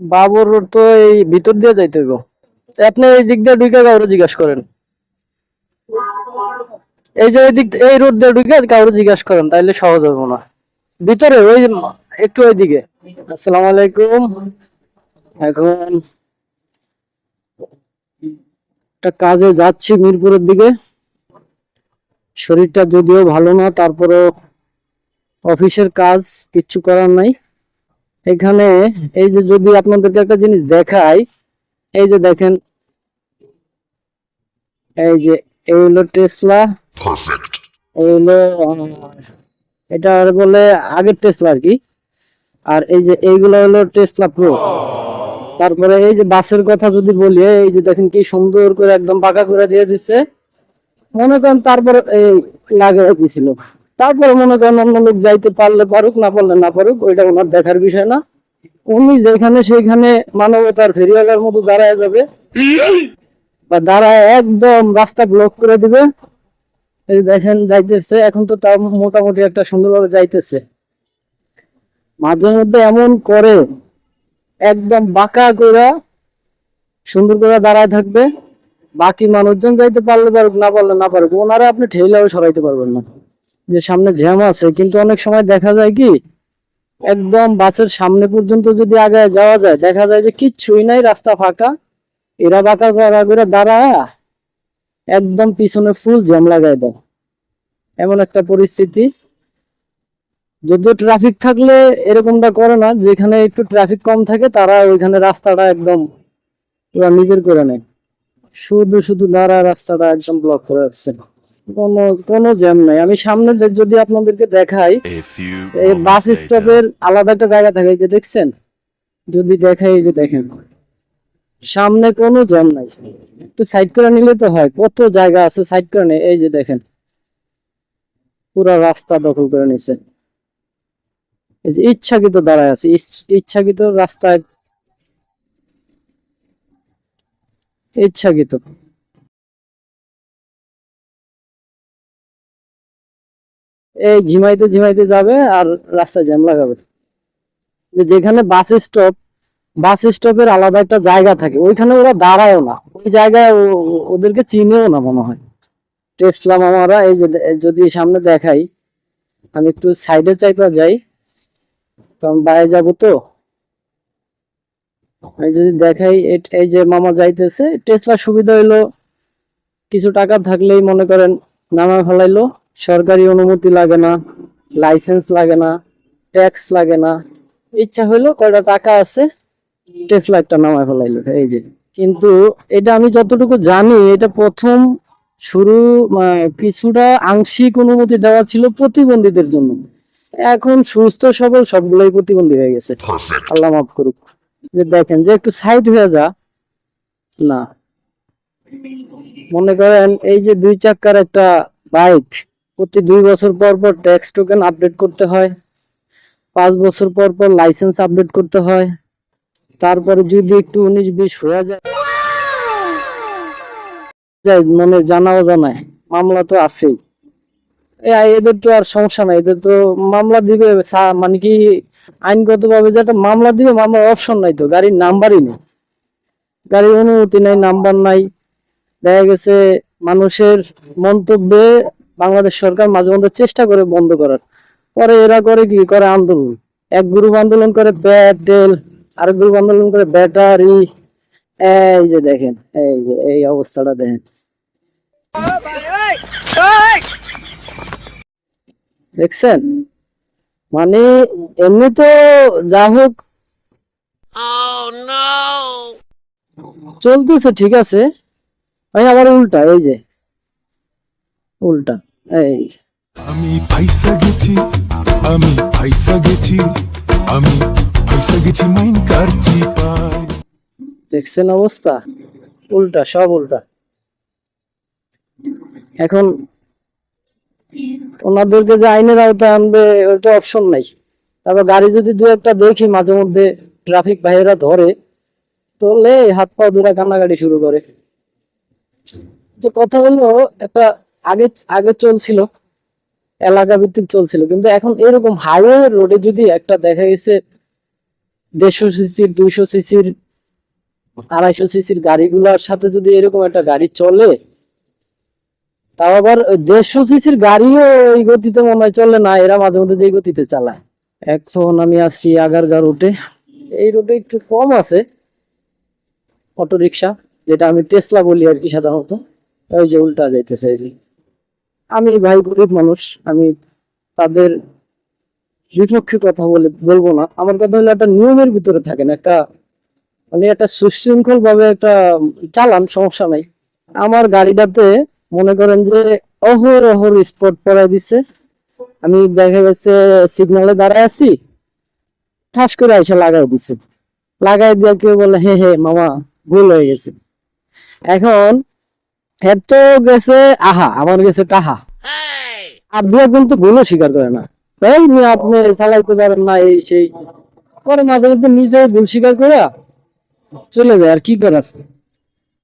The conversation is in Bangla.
বাবুর রোড তো এই ভিতর দিয়ে যাইতে হইব। আপনি এই দিক দিয়ে ঢুকে কাউরে জিজ্ঞাসা করেন। এই যে এই দিক এই রোড দিয়ে ঢুকে কাউরে জিজ্ঞাসা করেন, তাইলে সহজ হবে না। ভিতরে, ওই একটু ওইদিকে। আসসালামু আলাইকুম। এখন একটা কাজে যাচ্ছি মিরপুরের দিকে। শরীরটা যদিও ভালো না, তারপরেও অফিসের কাজ, কিচ্ছু করার নাই। এখানে এই যে যদি আপনাদেরকে একটা জিনিস দেখাই এই যে দেখেন এই যে এই হলো টেসলা এই হলো এটা আর বলে আগের টেসলা আর কি। আর এই যে এইগুলো হলো টেসলা প্রো তারপরে এই যে বাসের কথা যদি বলি এই যে দেখেন কি সুন্দর করে একদম পাকা করে দিয়ে দিছে। মনে করেন তারপরে এই লাগিয়ে দিছিল তারপরে মনে করেন অন্য লোক যাইতে পারলে পারুক, না পারলে না পারুক, ওইটা ওনার দেখার বিষয় না। উনি যেখানে সেখানে মানবতার ফেরিওয়ালার মতো দাঁড়ায় যাবে বা দাঁড়ায় একদম রাস্তা ব্লক করে দিবে। দেখেন যাইতেছে, এখন তো তাও মোটামুটি একটা সুন্দরভাবে যাইতেছে। মাঝে মধ্যে এমন করে, একদম বাঁকা করে সুন্দর করে দাঁড়ায় থাকবে। বাকি মানুষজন যাইতে পারলে পারুক, না পারলে না পারুক, ওনারা আপনি ঠেলাও সরাইতে পারবেন না। যে সামনে জ্যাম আছে, কিন্তু অনেক সময় দেখা যায় কি, একদম বাসের সামনে পর্যন্ত যদি আগে যাওয়া যায়, দেখা যায় যে কিচ্ছুই নাই, রাস্তা ফাঁকা। এরা বাঁকা করা করে দাঁড়ায়, একদম পিছনে ফুল জ্যাম লাগাই দেয়। এমন একটা পরিস্থিতি। যদিও ট্রাফিক থাকলে এরকমটা করে না, যেখানে একটু ট্রাফিক কম থাকে, তারা ওইখানে রাস্তাটা একদম ওরা নিজের করে নেয়। শুধু শুধু দাঁড়া রাস্তাটা একদম ব্লক করে রাখছে। কোনো কোনো জ্যাম নাই। আমি সামনে যদি আপনাদেরকে দেখাই এই বাস স্টপের আলাদা একটা জায়গা থাকে যে দেখছেন? যদি দেখাই এই যে দেখেন। সামনে কোনো জ্যাম নাই। একটু সাইড করে নিলে তো হয় কত জায়গা আছে সাইড করে নেই এই যে দেখেন। পুরো রাস্তা দখল করে নিছে। এই যে ইচ্ছাকৃত দাঁড়ায় আছে ইচ্ছাকৃত রাস্তায়। ইচ্ছাকৃত। এই ঝিমাইতে ঝিমাইতে যাবে আর রাস্তায় জ্যাম লাগাবে। যেখানে বাস স্টপ বাস স্টপের আলাদা একটা জায়গা থাকে, ওইখানে ওরা দাঁড়ায়ও না। ওই জায়গায় ওদেরকে চিনেও না মনে হয়। টেসলা মামারা, এই যে যদি সামনে দেখাই, আমি একটু সাইডে চাইপা যাই কারণ বাইরে যাব তো। যদি দেখাই এই যে মামা যাইতেছে, টেসলার সুবিধা হইল, কিছু টাকা থাকলেই মনে করেন, নামা ফেলাইলো। সরকারি অনুমতি লাগে না লাইসেন্স লাগে না ট্যাক্স লাগে না। ইচ্ছা হইল কয়টা টাকা আছে টেসলা একটা নামায় ফেলাইলো এই যে। কিন্তু এটা আমি যতটুকু জানি এটা প্রথম শুরু কিছুটা আংশিক অনুমতি দেওয়া ছিল প্রতিবন্ধীদের জন্য। এখন সুস্থ সবল সবগুলোই প্রতিবন্ধী হয়ে গেছে। আল্লাহ মাফ করুক। যে দেখেন যে একটু সাইড হয়ে যা না। মনে করেন এই যে দুই চাকার একটা বাইক প্রতি দুই বছর পর পর ট্যাক্স টোকেন আপডেট করতে হয়। পাঁচ বছর পর পর লাইসেন্স আপডেট করতে হয়। তারপরে যদি একটু উনিশ বিশ হয়ে যায় মানে জানাও জানায়। মামলা তো আছেই। এদের তো আর সমস্যা নাই। এদের তো মামলা দিবে মানে কি আইনগত ভাবে যেটা মামলা দিবে মামলার অপশন নাই তো, গাড়ির নাম্বারই নেই। গাড়ির অনুমতি নাই নাম্বার নাই। দেখা গেছে মানুষের মন্তব্যে বাংলাদেশ সরকার মাঝে মধ্যে চেষ্টা করে বন্ধ করার। পরে এরা করে কি? করে আন্দোলন। এক গ্রুপ আন্দোলন করে ব্যাটেল আরেক গ্রুপ আন্দোলন করে ব্যাটারি। এই যে দেখেন, এই যে, এই অবস্থাটা দেখেন। দেখছেন? মানে এমনি তো যা হোক। চলতেছে, ঠিক আছে। ভাই, আবার উল্টা, এই যে। উল্টা এই আমি ফাইসা গেছি আমি ফাইসা গেছি আমি ফাইসা গেছি মাইন কারচি পায়। দেখছেন অবস্থা? উল্টা সব উল্টা। এখন ওনাদেরকে যে আইনের আওতায় আনবে ওইটা অপশন নাই। তারপর গাড়ি যদি দু একটা দেখি মাঝে মধ্যে ট্রাফিক ভাইয়েরা ধরে তাহলে হাত পা ধরে কান্নাকাটি শুরু করে। যে কথা হলো একটা আগে আগে চলছিল, এলাকা ভিত্তিক চলছিল। কিন্তু এখন এরকম হাইওয়ে রোডে যদি একটা দেখা গেছে, দেড়শো সিসির দুইশো সিসির আড়াইশো সিসির গাড়িগুলোর সাথে যদি এরকম একটা গাড়ি চলে, তাও আবার দেড়শো সিসির গাড়িও এই গতিতে মনে হয় চলে না, এরা মাঝে মধ্যে যে গতিতে চালায়। এখন আমি আসছি আগারগা রুটে এই রুটে একটু কম আছে অটো রিক্সা যেটা আমি টেসলা বলি আর কি সাধারণত, ওই যে উল্টা যাইতেছে, এই যে। আমি ভাই গরিব মানুষ, আমি তাদের বিপক্ষে কথা বলে, বলব না। আমার কথা হলো একটা নিয়মের ভিতরে থাকেন, একটা মানে একটা সুশৃঙ্খল ভাবে একটা চালান, সমস্যা নাই। আমার গাড়িটাতে মনে করেন যে অহর অহর স্পট পড়াই দিছে। আমি দেখা গেছে সিগনালে দাঁড়ায় আছি, ঠাস করে এসে লাগাই দিছে। লাগাই দিয়ে কেউ বলে, হে হে, মামা, ভুল হয়ে গেছে। এখন এত গেছে, আহা, আমার গেছে টাহা। আর দু একজন তো ভুলও স্বীকার করে না। তাই আপনি চালাইতে পারেন না এই সেই পরে মাঝে মধ্যে নিজে ভুল স্বীকার করে চলে যায়, আর কি করার?